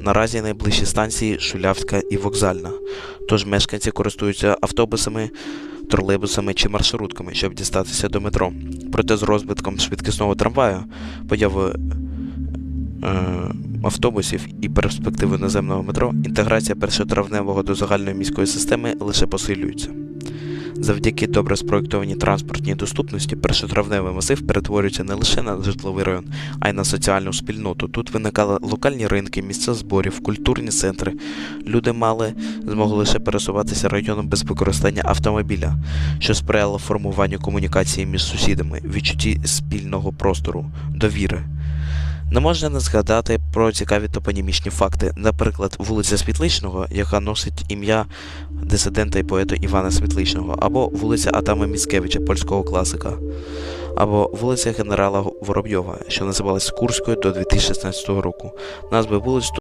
Наразі найближчі станції Шулявська і Вокзальна, тож мешканці користуються автобусами, тролейбусами чи маршрутками, щоб дістатися до метро. Проте з розвитком швидкісного трамваю, появою е, автобусів і перспективи наземного метро, інтеграція першотравневого до загальної міської системи лише посилюється. Завдяки добре спроєктованій транспортній доступності першотравневий масив перетворюється не лише на житловий район, а й на соціальну спільноту. Тут виникали локальні ринки, місця зборів, культурні центри. Люди мали змогу лише пересуватися районом без використання автомобіля, що сприяло формуванню комунікації між сусідами, відчутті спільного простору, довіри. Не можна не згадати про цікаві топонімічні факти. Наприклад, вулиця Світличного, яка носить ім'я дисидента і поета Івана Світличного, або вулиця Атама Міцкевича, польського класика, або вулиця генерала Воробйова, що називалась Курською до 2016 року. Назви вулиць